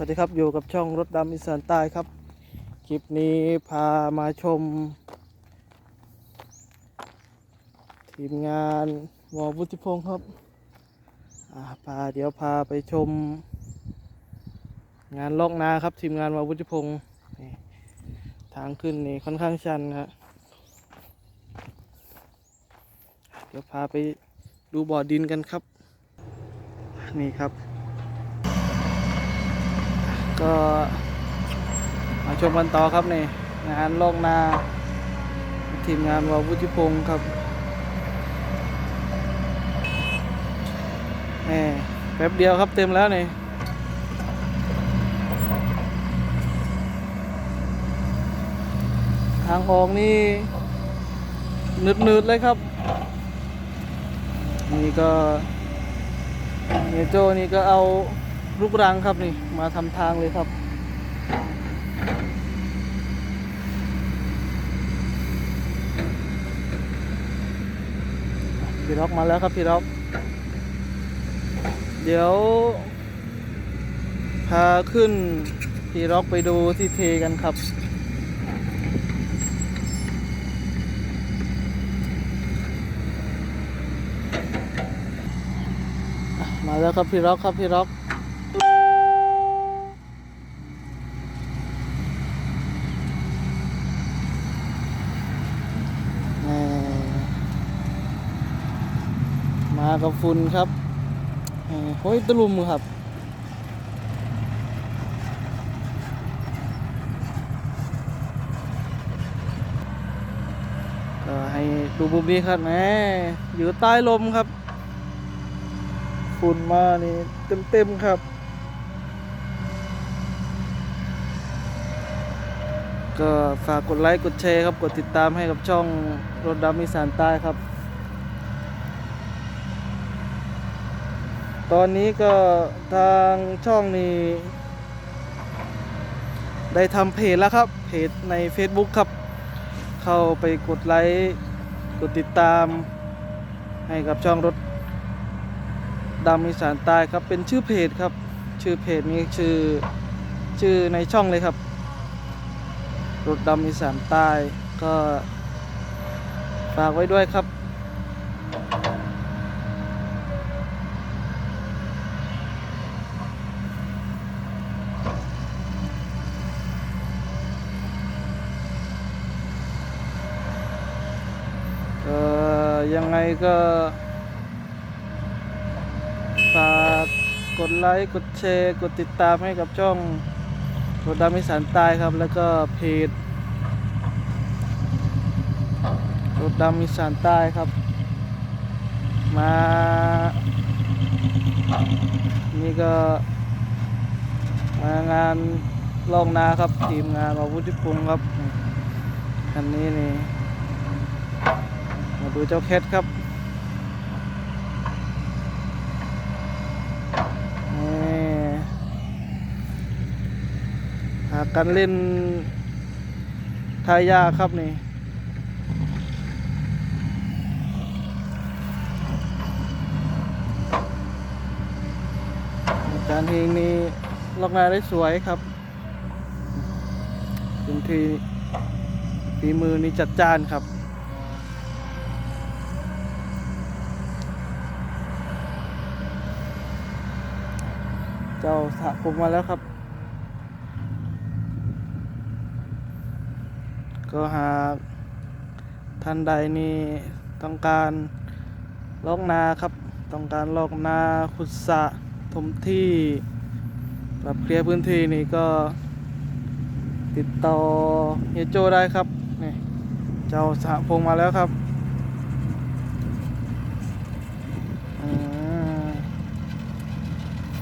วัสดีครับอยู่กับช่องรถดำอีสานใต้ครับ คลิปนี้พามาชม ทีมงานวอวุฒิพงศ์ครับพาเดี๋ยวพาไปชม งานลอกนาครับ ทีมงานวอวุฒิพงศ์ทางขึ้นนี่ค่อนข้างชันครับเดี๋ยวพาไปดูบ่อดินกันครับ นี่ครับ ก็มาชมกันต่อครับนี่งานลอกนาทีมงานวาวุฒิพงศ์ครับแหมแป๊บเดียวครับเต็มแล้วนี่ทางออกนี่นืดๆเลยครับ นี่ก็เนโจนี่ก็เอา ลูกรังครับนี่ มาทำทางเลยครับ พี่ร็อกมาแล้วครับพี่ร็อก เดี๋ยว พาขึ้นพี่ร็อกไปดูที่เทกันครับมาแล้วครับพี่ร็อกครับพี่ร็อก แหม่มา กับฝุ่นครับโอ้ยตะลุมครับก็ให้ดูมุมนี้ครับแหมอยู่ใต้ลมครับ ฝุ่นมานี่เต็มๆครับก็ฝากกดไลค์ กดแชร์ครับ กดติดตามให้กับช่องรถดำอีสานใต้ครับ ตอนนี้ก็ทางช่องนี้ ได้ทำเพจแล้วครับ เพจใน Facebook ครับ เข้าไปกดไลค์กดติดตาม ให้กับช่องรถดำอีสานใต้ครับเป็นชื่อเพจครับ ชื่อเพจนี้ชื่อชื่อในช่องเลยครับ รถดำอีสานใต้ก็ฝากไว้ด้วยครับ ก็ยังไง ก็ฝากกดไลค์กดแชร์ กดติดตามให้กับช่องรถดำอีสานใต้ครับ แล้วก็เพจรถดำอีสานใต้ครับ มา นี่ก็ มางานล่องนาครับ ทีมงานมาวุฒิพงศ์ครับ คันนี้นี่ มาดูเจ้าแคทครับนี่หากันเล่นทายาครับนี่อารย์เฮงนี่ล็อกนาได้สวยครับเป็นทีฝีมือนี่จัดจ้านครับ จ้าสะผมมาแล้วครับ ก็หากท่านใดนี่ต้องการลอกนาครับ ต้องการลอกนาขุดสะถมที่ปรับเคลียร์พื้นที่นี่ก็ติดต่อเฮยโจได้ครับนี่เจ้าสะพงมาแล้วครับอืม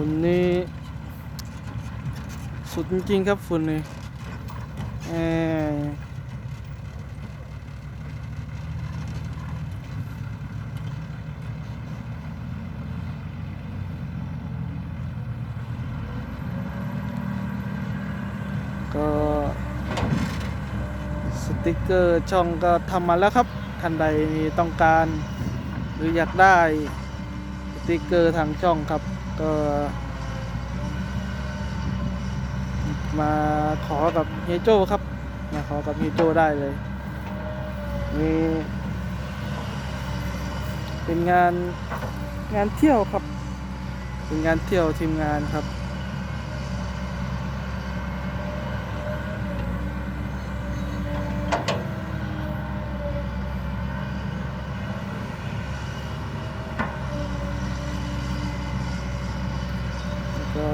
ฝุ่นนี่สุดจริงๆครับฝุ่นนี่ก็สติกเกอร์ช่องก็ทำมาแล้วครับท่านใดต้องการ หรืออยากได้สติกเกอร์ทางช่องครับ ก็มาขอกับเฮโจ้ครับ มาขอกับเฮโจ้ได้เลย มีเป็นงานงานเที่ยวครับ เป็นงานเที่ยวทีมงานครับ ก็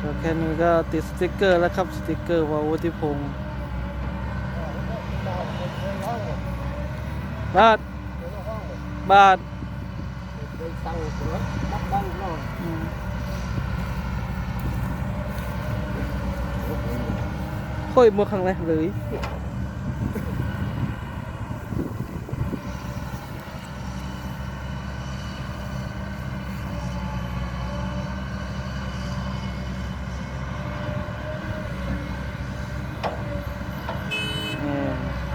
ก็แค่นี้ก็ติดสติกเกอร์แล้วครับสติกเกอร์วาวุฒิพงศ์บาทบาท đây tăng của bắt băng nó อืมค่อยมือครั้งแรกเลย นี่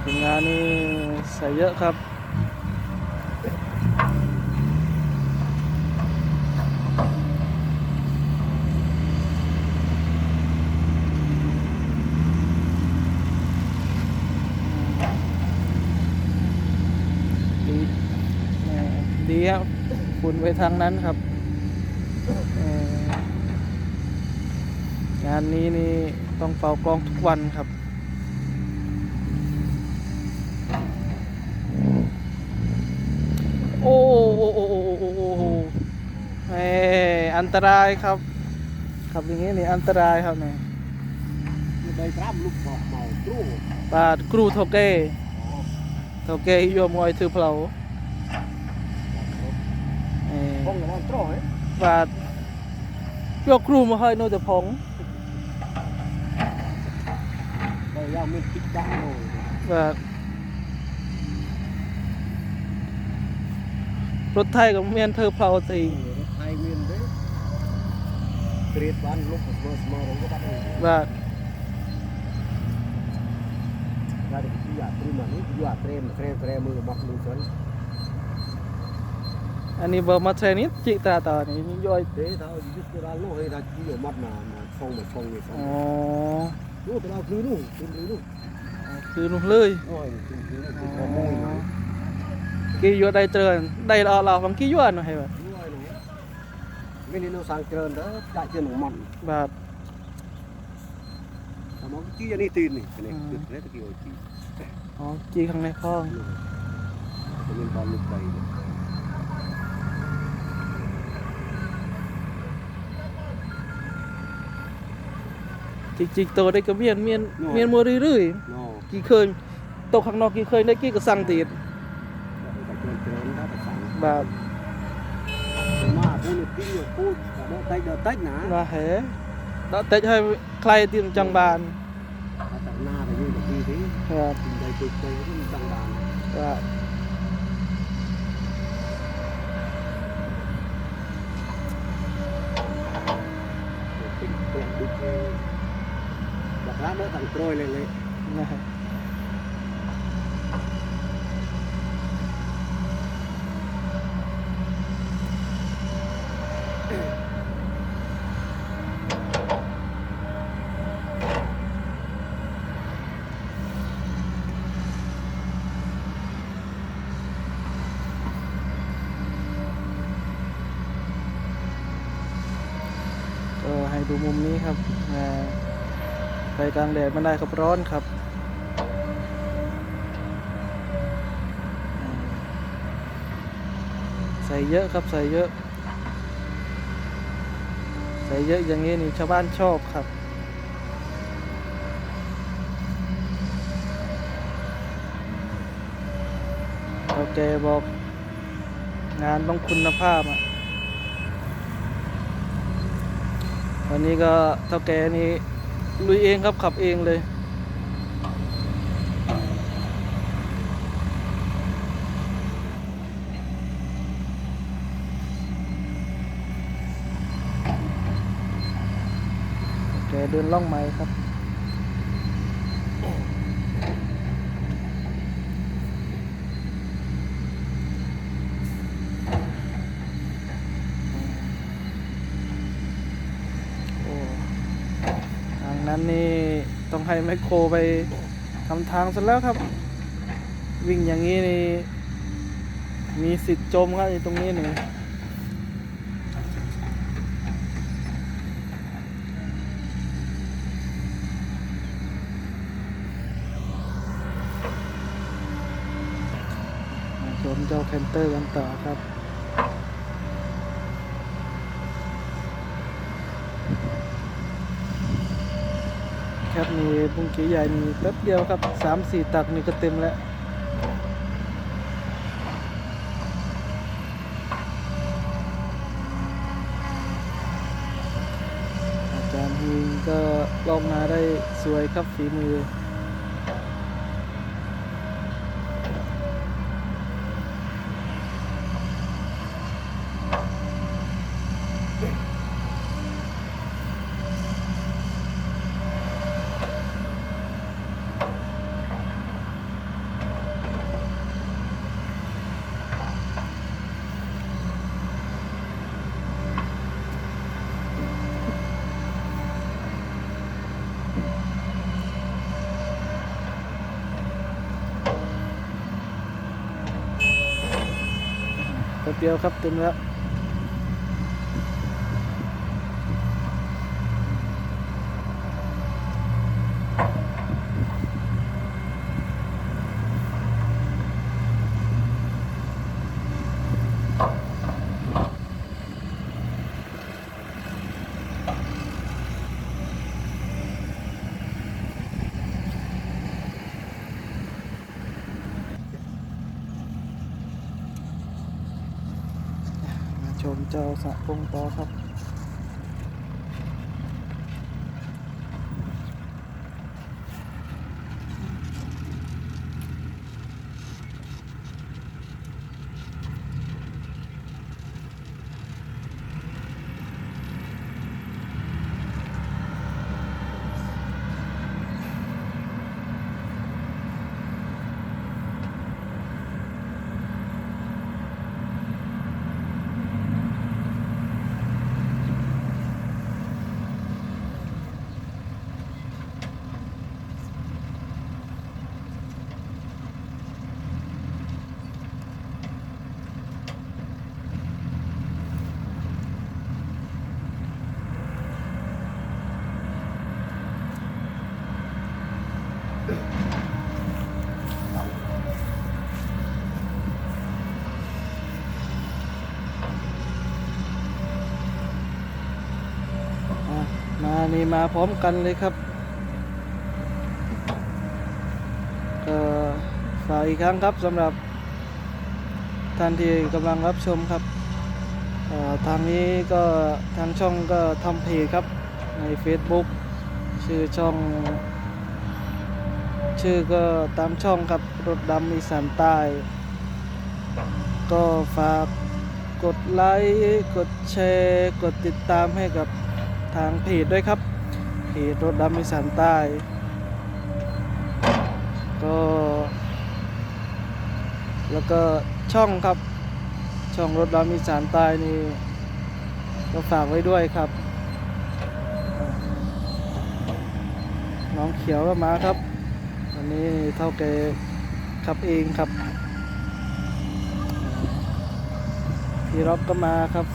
ทีมงานนี่ใส่เยอะครับดีดีครับคุณไปทางนั้นครับ งานนี้นี่ต้องเฝ้ากล้องทุกวันครับ อันตรายครับครับอย่างนี้นี่อันตรายครับเนี่ยใบกล้ามลูกบอกเบาครูบาดครูโทเก้โทเก้โยมวยถือเผาเออพงอย่างนั้นยบาดยัวครูมาให้นู่นแต่พงใบยาวมีปิดดังเลยบาดรถไทยก็เมียนเธอเผาสิ grade 1 lúc một bơ mơ cũng có bắt được បាទ ra được cái dọa trêm mà nó dọa trêm mà trêm trêm mưa mọc luôn chân អានេះបើមកឆេនេះជីកតាតនេះយក thế tao giúp tôi ra lúc hay là chỉ ở mắt mà mà phong mà phong người អូ phong lúc tao ra cứ luôn cứ luôn គឺនោះលើយ rồi cứ cứ អូ cứ môi គេយកដៃត្រើដៃល្អល្អផងគេយកអានោះហើយបាទ ไม่ได้เราสร้างเจริญแล้วจ่ายเจริญขอมันបាទแต่มันจี้ยันนี่ตีนนี่อันนี้คือเล็กตะกี้โอ้จี้อ๋อจีข้างในข้องจะเป็นบอลลูกไปจิกจิกโตได้ก็เมียนเมียนเมียนมัวรื่อยโน่ๆกี่เคยโตข้างนอกกี่เคยได้กี่ก็สั่งตีดแต่ មុនពីរពូចដកតិចដកតិចណាបាទហេដកតិចហើយខ្លាយទៀតមិនចង់បានតែណាទៅយូរទៅទេបាទពីដៃពេកទៅមិនចង់បានបាទដាក់ដល់តាំងក្រួយលេលេណា ดูมุมนี้ครับอ่าไปกลางแดดไมันได้ครับร้อนครับใส่เยอะครับใส่เยอะ ใส่เยอะอย่างนี้นี่ชาวบ้านชอบครับโอเคบอกงานต้องคุณภาพอะ วันนี้ก็เท่าแกนี่ลุยเองครับขับเองเลยแกเดินล่องไม้ครับ งั้นนี่ต้องให้แมคโครไปทำทางซะแล้วครับ วิ่งอย่างนี้นี่มีสิทธิ์จมครับอยู่ตรงนี้นี่ชมเจ้าแคนเตอร์กันต่อครับ แคปนี่บุ้งกีใหญ่มีแป๊บเดียวครับสามสี่ตักนี่ก็เต็มแล้วอาจารย์ฮิงก็ลองมาได้สวยครับฝีมือ เดียวครับเต็มแล้ว มาชม เจ้าสะพงต่อครับ อะมา นี่มาพร้อมกันเลยครับฝากอีกครั้งครับสำหรับท่านที่กำลังรับชมครับทางนี้ก็ทางช่องก็ทำเพจครับใน Facebook ชื่อช่อง ชื่อก็ตามช่องครับรถดำอีสานใต้ ก็ฝากกดไลค์ กดแชร์ กดติดตามให้กับ ทางเพจด้วยครับ เพจรถดำอีสานใต้ ก็ แล้วก็ช่องครับ ช่องรถดำอีสานใต้นี่ก็ฝากไว้ด้วยครับ น้องเขียวก็มาครับวันนี้เท่าแกขับเองครับพี่ร็อกก็มาครับ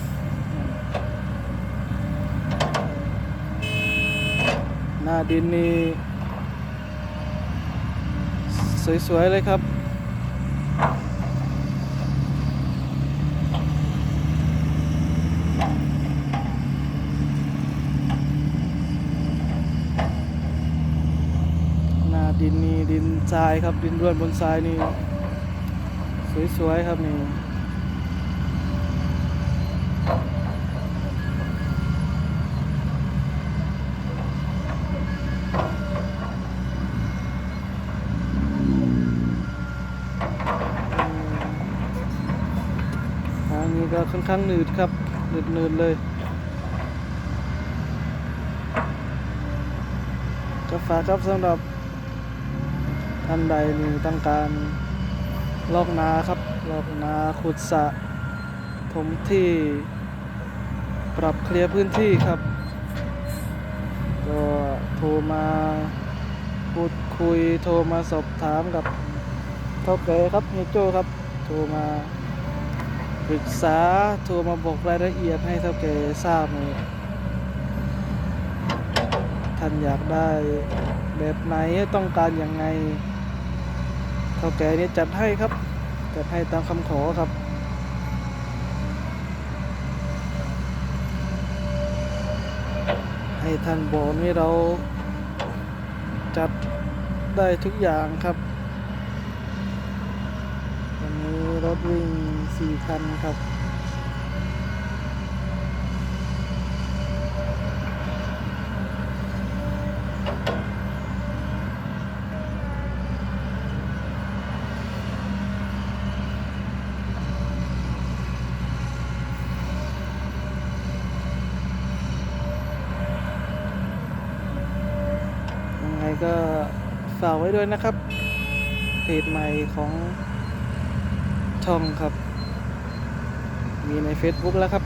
หน้าดินนี่สวย ๆ เลยครับ หน้าดินนี่ดินทรายครับดินร่วนบนทรายนี่ สวย ๆ ครับนี่างนี้ก็ค่อนข้างหนืดครับหนืดหนืดเลย ก็ฝากครับสำหรับท่านใดนี่ต้องการลอกนาครับลอกนาขุดสระถมที่ปรับเคลียร์พื้นที่ครับ ก็โทรมาพูดคุยโทรมาสอบถามกับเท่าแก่ครับเฮโจครับ โทรมา ปรึกษาโทรมาบอกรายละเอียดให้เท่าแก่ทราบเลยท่านอยากได้แบบไหนต้องการอย่างไง เท่าแก่นี่จัดให้ครับ จัดให้ตามคำขอครับให้ท่านบอกนี่เราจัดได้ทุกอย่างครับ วันนี้ รถวิ่งสี่คันครับ ยังไงก็ฝากไว้ด้วยนะครับเพจใหม่ของ ช่องครับ มีใน Facebook แล้วครับ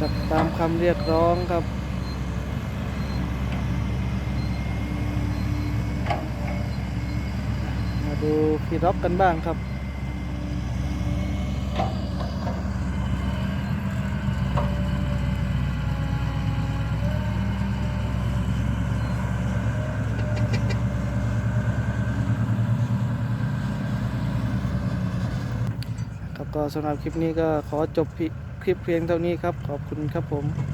จับตามคำเรียกร้องครับ มาดูพี่ร็อกกันบ้างครับ สำหรับคลิปนี้ก็ขอจบคลิปเพียงเท่านี้ครับ ขอบคุณครับผม